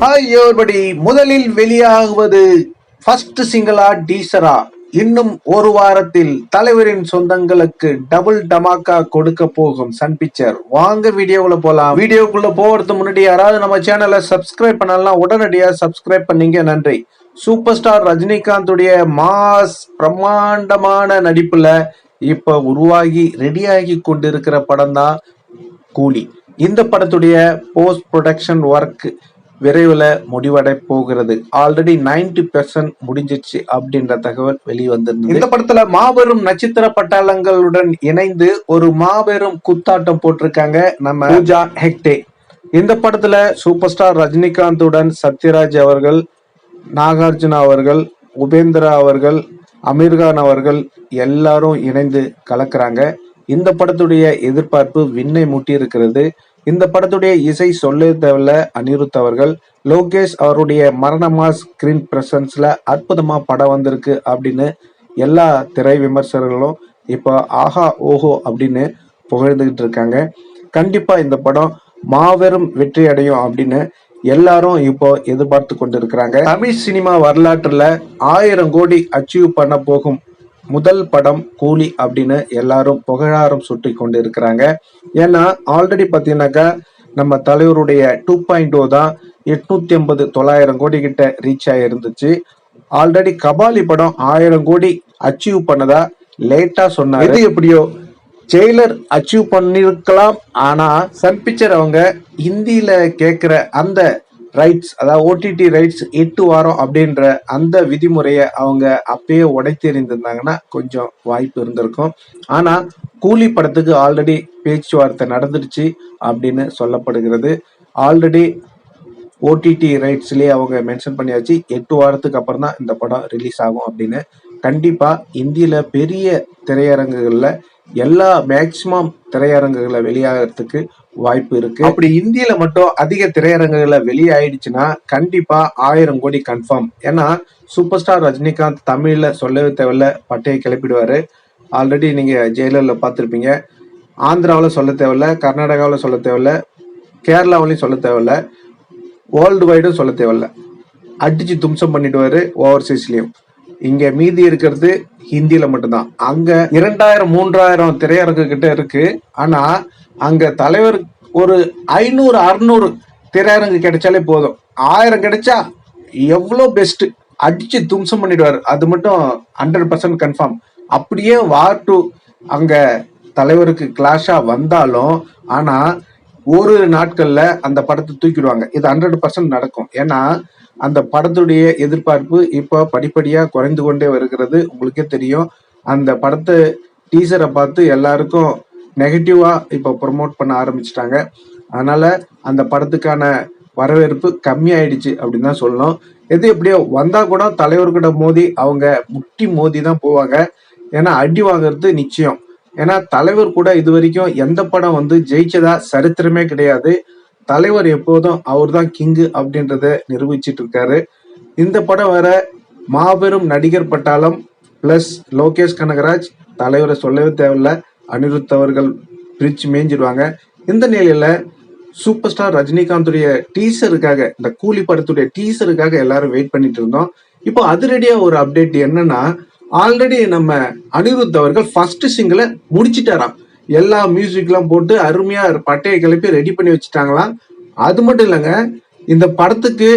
Hi everybody முதலில் வெளியாகுவது first சிங்கிளா டீசரா. இன்னும் ஒரு வாரத்தில் தலைவரின் சொந்தங்களுக்கு டபுள் டமாக்கா கொடுக்க போகும் சன் பிக்சர் வாங்க வீடியோக்குள்ள போலாம். வீடியோக்குள்ள போறதுக்கு முன்னாடி யாராவது நம்ம சேனலை சப்ஸ்கிரைப் பண்ணலாம் உடனடியா சப்ஸ்கிரைப் பண்ணீங்க. நன்றி. சூப்பர் ஸ்டார் ரஜினிகாந்துடைய மாஸ் பிரம்மாண்டமான நடிப்புல இப்ப உருவாகி ரெடியாகி கொண்டிருக்கிற படம் தான் கூலி. இந்த படத்துடைய போஸ்ட் ப்ரொடக்ஷன் ஒர்க் விரைவில் முடிவடை போகிறது. ஆல்ரெடி 90% பெர்சன்ட் முடிஞ்சிச்சு அப்படின்ற தகவல் வெளிவந்திருந்தது. இந்த படத்துல மாபெரும் நட்சத்திர பட்டாளங்களுடன் இணைந்து ஒரு மாபெரும் குத்தாட்டம் போட்டிருக்காங்க நம்ம பூஜா ஹெக்டே. இந்த படத்துல சூப்பர் ஸ்டார் ரஜினிகாந்துடன் சத்யராஜ் அவர்கள் நாகார்ஜுனா அவர்கள் உபேந்திரா அவர்கள் அமீர்கான் அவர்கள் எல்லாரும் இணைந்து கலக்குறாங்க. இந்த படத்துடைய எதிர்பார்ப்பு விண்ணை முட்டி இருக்கிறது இந்த படத்துடைய இசை சொல்ல தேவையில்ல அனிருத் அவர்கள். லோகேஷ் அவருடைய மரணமா ஸ்கிரீன் பிரசன்ஸ்ல அற்புதமா படம் வந்திருக்கு அப்படின்னு எல்லா திரை விமர்சகர்களும் இப்போ ஆஹா ஓஹோ அப்படின்னு புகழ்ந்துகிட்டு இருக்காங்க. கண்டிப்பா இந்த படம் மாபெரும் வெற்றி அடையும் அப்படின்னு எல்லாரும் இப்போ எதிர்பார்த்து கொண்டிருக்கிறாங்க. தமிழ் சினிமா வரலாற்றுல ஆயிரம் கோடி அச்சீவ் பண்ண போகும் முதல் படம் கூலி அப்படின்னு எல்லாரும் புகழாரம் சுட்டி கொண்டு இருக்கிறாங்க ஏன்னா ஆல்ரெடி பார்த்தீங்கன்னாக்கா நம்ம தலைவருடைய டூ பாயிண்ட் ஓ தான் எட்நூத்தி ஐம்பது தொள்ளாயிரம் கோடி கிட்ட ரீச் ஆயிருந்துச்சு. ஆல்ரெடி கபாலி படம் ஆயிரம் கோடி அச்சீவ் பண்ணதா லேட்டா சொன்னாங்க எது எப்படியோ? ஜெயிலர் அச்சீவ் பண்ணிருக்கலாம். ஆனா சன் பிக்சர் அவங்க ஹிந்தியில கேக்குற அந்த ரைட்ஸ் அதாவது ஓடிடி ரைட்ஸ் எட்டு வாரம் அப்படின்ற அந்த விதிமுறையை அவங்க அப்பயே உடைத்தெறிந்திருந்தாங்கன்னா கொஞ்சம் வாய்ப்பு இருந்திருக்கும். ஆனா கூலி படத்துக்கு ஆல்ரெடி பேச்சுவார்த்தை நடந்துடுச்சு அப்படின்னு சொல்லப்படுகிறது. ஆல்ரெடி ஓடிடி ரைட்ஸ்லேயே அவங்க மென்ஷன் பண்ணியாச்சு. எட்டு வாரத்துக்கு அப்புறம் தான் இந்த படம் ரிலீஸ் ஆகும் அப்படின்னு. கண்டிப்பா இந்தியில பெரிய திரையரங்குகளில் எல்லா மேக்சிமம் திரையரங்குகளை வெளியாகிறதுக்கு வாய்ப்பு இருக்கு. அப்படி இந்தியில மட்டும் அதிக திரையரங்குகளை வெளியாயிடுச்சுன்னா கண்டிப்பா ஆயிரம் கோடி கன்ஃபார்ம் ஏன்னா சூப்பர் ஸ்டார் ரஜினிகாந்த் தமிழ்ல சொல்லவே தேவையில்ல பட்டையை கிளப்பிடுவாரு. ஆல்ரெடி நீங்க ஜெயலலில் பார்த்துருப்பீங்க. ஆந்திராவில் சொல்ல தேவையில்ல கர்நாடகாவில் சொல்ல தேவையில்ல கேரளாவிலையும் சொல்ல தேவையில்ல வேர்ல்டு வைடும் சொல்ல தேவையில்ல. அடிச்சு தும்சம் பண்ணிடுவாரு ஓவர்சீஸ்லயும் இங்க மீதி இருக்கிறது ஹிந்தியில மட்டும்தான். அங்க இரண்டாயிரம் மூன்றாயிரம் திரையரங்கு கிட்ட இருக்கு. ஆனா அங்க தலைவர் ஒரு ஐநூறு அறுநூறு திரையரங்கு கிடைச்சாலே போதும். ஆயிரம் கிடைச்சா எவ்வளோ பெஸ்ட் அடிச்சு தும்சம் பண்ணிடுவார். அது மட்டும் ஹண்ட்ரட் பர்சன்ட் கன்ஃபார்ம் அப்படியே வார் டூ அங்க தலைவருக்கு கிளாஷா வந்தாலும் ஆனா ஒரு நாட்கள்ல அந்த படத்தை தூக்கிடுவாங்க. இது ஹண்ட்ரட் பர்சன்ட் நடக்கும். ஏன்னா அந்த படத்துடைய எதிர்பார்ப்பு இப்போ படிப்படியா குறைந்து கொண்டே வருகிறது. உங்களுக்கே தெரியும். அந்த படத்தை டீசரை பார்த்து எல்லாருக்கும் நெகட்டிவா இப்போ ப்ரொமோட் பண்ண ஆரம்பிச்சிட்டாங்க. அதனால அந்த படத்துக்கான வரவேற்பு கம்மியாயிடுச்சு அப்படின்னு தான் சொல்லணும். எது எப்படியோ வந்தா கூட தலைவர்கிட்ட மோதி அவங்க முட்டி மோதி தான் போவாங்க. ஏன்னா அடி வாங்குறது நிச்சயம். ஏன்னா தலைவர் கூட இது வரைக்கும் எந்த படம் வந்து ஜெயிச்சதா சரித்திரமே கிடையாது. தலைவர் எப்போதும் அவர் தான் கிங்கு அப்படின்றத நிரூபிச்சிட்டு இருக்காரு இந்த படம் வேற மாபெரும் நடிகர் பட்டாளம் பிளஸ் லோகேஷ் கனகராஜ் தலைவரை சொல்லவே தேவையில்ல. அனிருத் அவர்கள் பிரிச்சு மேய்ஞ்சிடுவாங்க இந்த நிலையில சூப்பர் ஸ்டார் ரஜினிகாந்துடைய டீசருக்காக இந்த கூலி படத்துடைய டீசருக்காக எல்லாரும் வெயிட் பண்ணிட்டு இருந்தோம். இப்போ அதிரடியா ஒரு அப்டேட் என்னன்னா ஆல்ரெடி நம்ம அனிருத் அவர்கள் ஃபர்ஸ்ட் சிங்கிளை முடிச்சிட்டாராம். எல்லா மியூசிக்லாம் போட்டு அருமையா பட்டையை கிளப்பி ரெடி பண்ணி வச்சுட்டாங்களாம். அது மட்டும் இல்லைங்க இந்த படத்துக்கு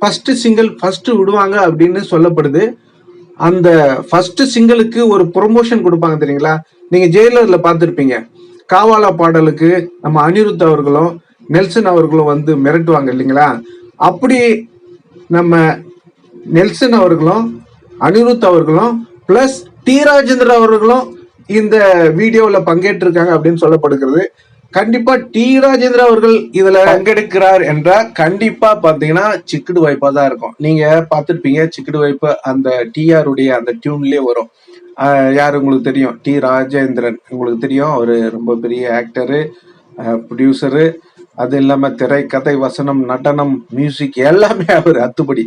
ஃபர்ஸ்ட் சிங்கிள் ஃபர்ஸ்ட் விடுவாங்க அப்படின்னு சொல்லப்படுது. அந்த ஃபர்ஸ்ட் சிங்கிளுக்கு ஒரு ப்ரொமோஷன் கொடுப்பாங்க தெரியுங்களா? நீங்க ஜெயிலர்ல பார்த்துருப்பீங்க. காவாலா பாடலுக்கு நம்ம அனிருத் அவர்களும் நெல்சன் அவர்களும் வந்து மிரட்டுவாங்க இல்லைங்களா? அப்படி நம்ம நெல்சன் அவர்களும் அனிருத் அவர்களும் பிளஸ் டி ராஜேந்திர அவர்களும் இந்த வீடியோவில் பங்கேற்றிருக்காங்க அப்படின்னு சொல்லப்படுகிறது. கண்டிப்பா டி ராஜேந்திர அவர்கள் இதுல பங்கெடுக்கிறார் என்றால் கண்டிப்பா பாத்தீங்கன்னா சிக்குடு வாய்ப்பா தான் இருக்கும். நீங்க பார்த்துருப்பீங்க சிக்குடு வாய்ப்பு அந்த டிஆர் உடைய அந்த டியூன்லயே வரும். யார் உங்களுக்கு தெரியும்? டி ராஜேந்திரன் உங்களுக்கு தெரியும். அவரு ரொம்ப பெரிய ஆக்டரு ப்ரொடியூசரு அது இல்லாம திரைக்கதை வசனம் நடனம் மியூசிக் எல்லாமே அவர் அத்துப்படி.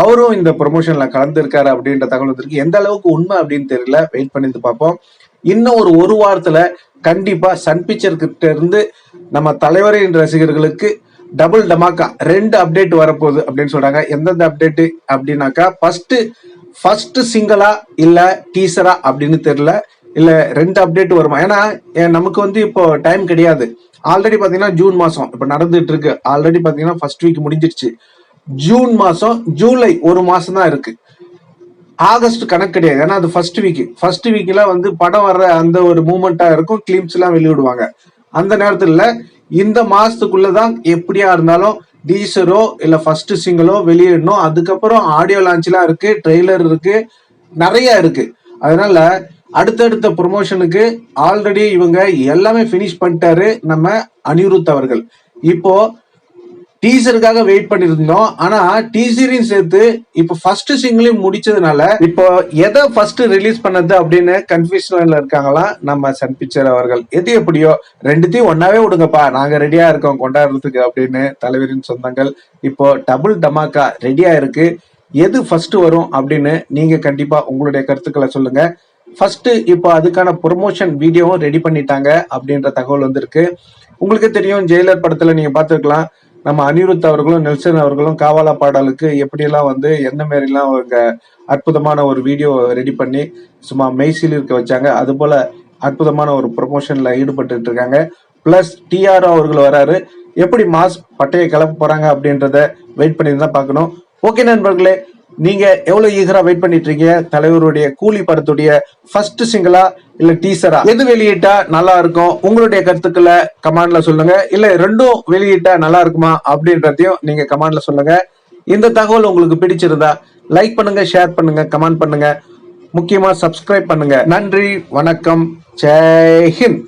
அவரும் இந்த ப்ரொமோஷன்ல கலந்துருக்காரு அப்படின்ற தகவல் வந்திருக்கு. எந்த அளவுக்கு உண்மை அப்படின்னு தெரியல. வெயிட் பண்ணி பார்ப்போம். இன்னும் ஒரு ஒரு வாரத்துல கண்டிப்பா சன் பிக்சர் கிட்ட இருந்து நம்ம தலைவரின் ரசிகர்களுக்கு டபுள் டமாக்கா ரெண்டு அப்டேட் வரப்போகுது அப்படின்னு சொல்றாங்க. எந்தெந்த அப்டேட் அப்படின்னாக்கா ஃபர்ஸ்ட் ஃபர்ஸ்ட் சிங்கிளா இல்ல டீசரா அப்படின்னு தெரியல. இல்ல ரெண்டு அப்டேட் வருமா? ஏன்னா ஏன் நமக்கு வந்து இப்போ டைம் கிடையாது. ஆல்ரெடி பாத்தீங்கன்னா ஜூன் மாசம் இப்ப நடந்துட்டு இருக்கு. ஆல்ரெடி பாத்தீங்கன்னா ஃபர்ஸ்ட் வீக் முடிஞ்சிருச்சு. ஜூன் மாசம் ஜூலை ஒரு மாசம் தான் இருக்கு. ஆகஸ்ட் கணக்கு கிடையாது. ஏன்னா அது ஃபர்ஸ்ட் வீக் ஃபர்ஸ்ட் வீக்ல வந்து படம் வர்ற அந்த ஒரு மூமெண்டா இருக்கும். கிளிம்ஸ் எல்லாம் வெளியிடுவாங்க. அந்த நேரத்துல இந்த மாசத்துக்குள்ளதான் எப்படியா இருந்தாலும் டீசரோ இல்ல ஃபர்ஸ்ட் சிங்கிளோ வெளியிடணும். அதுக்கப்புறம் ஆடியோ லான்ச்லாம் இருக்கு. ட்ரெய்லர் இருக்கு. நிறைய இருக்கு. அதனால அடுத்தடுத்த ப்ரொமோஷனுக்கு ஆல்ரெடி இவங்க எல்லாமே ஃபினிஷ் பண்ணிட்டாரு நம்ம அனிருத் அவர்கள். இப்போ டீசருக்காக வெயிட் பண்ணிருந்தோம். ஆனா டீசரையும் சேர்த்து இப்போ ஃபர்ஸ்ட் சிங்கிளையும் முடிச்சதுனால இப்போ எதை ஃபர்ஸ்ட் ரிலீஸ் பண்ணது அப்படின்னு கன்ஃபியூஷன்ல இருக்காங்களா? நம்ம சன் பிக்சர் அவர்கள். எது எப்படியோ ரெண்டுத்தையும் ஒன்னாவே விடுங்கப்பா. நாங்க ரெடியா இருக்கோம் கொண்டாடுறதுக்கு அப்படின்னு தலைவரின் சொந்தங்கள். இப்போ டபுள் டமாக்கா ரெடியா இருக்கு. எது ஃபர்ஸ்ட் வரும் அப்படின்னு நீங்க கண்டிப்பா உங்களுடைய கருத்துக்களை சொல்லுங்க. ஃபர்ஸ்ட் இப்போ அதுக்கான ப்ரொமோஷன் வீடியோவும் ரெடி பண்ணிட்டாங்க அப்படின்ற தகவல் வந்திருக்கு. உங்களுக்கு தெரியும் ஜெயிலர் படத்துல நீங்க பார்த்துருக்கலாம். நம்ம அனிருத் அவர்களும் நெல்சன் அவர்களும் காவாலா பாடலுக்கு எப்படியெல்லாம் வந்து எந்த மாரிலாம் அவங்க அற்புதமான ஒரு வீடியோ ரெடி பண்ணி சும்மா மெய்சில் இருக்க வச்சாங்க. அது போல அற்புதமான ஒரு ப்ரொமோஷன்ல ஈடுபட்டு இருக்காங்க. பிளஸ் டிஆர் அவர்கள் வராரு. எப்படி மாஸ் பட்டையை கிளப்ப போறாங்க அப்படின்றத வெயிட் பண்ணி தான் பார்க்கணும். ஓகே நண்பர்களே நீங்க எவ்வளவு ஈகரா வெயிட் பண்ணிட்டு இருக்கீங்க? தலைவருடைய கூலி படத்துடைய ஃபர்ஸ்ட் சிங்கிளா இல்ல டீசரா எது வெளியிட்டா நல்லா இருக்கும்? உங்களுடைய கருத்துக்களை கமாண்ட்ல சொல்லுங்க. இல்ல ரெண்டும் வெளியிட்டா நல்லா இருக்குமா? அப்படின்றதையும் நீங்க கமாண்ட்ல சொல்லுங்க. இந்த தகவல் உங்களுக்கு பிடிச்சிருந்தா லைக் பண்ணுங்க ஷேர் பண்ணுங்க கமெண்ட் பண்ணுங்க. முக்கியமா சப்ஸ்கிரைப் பண்ணுங்க. நன்றி வணக்கம். ஜெய் ஹிந்த்.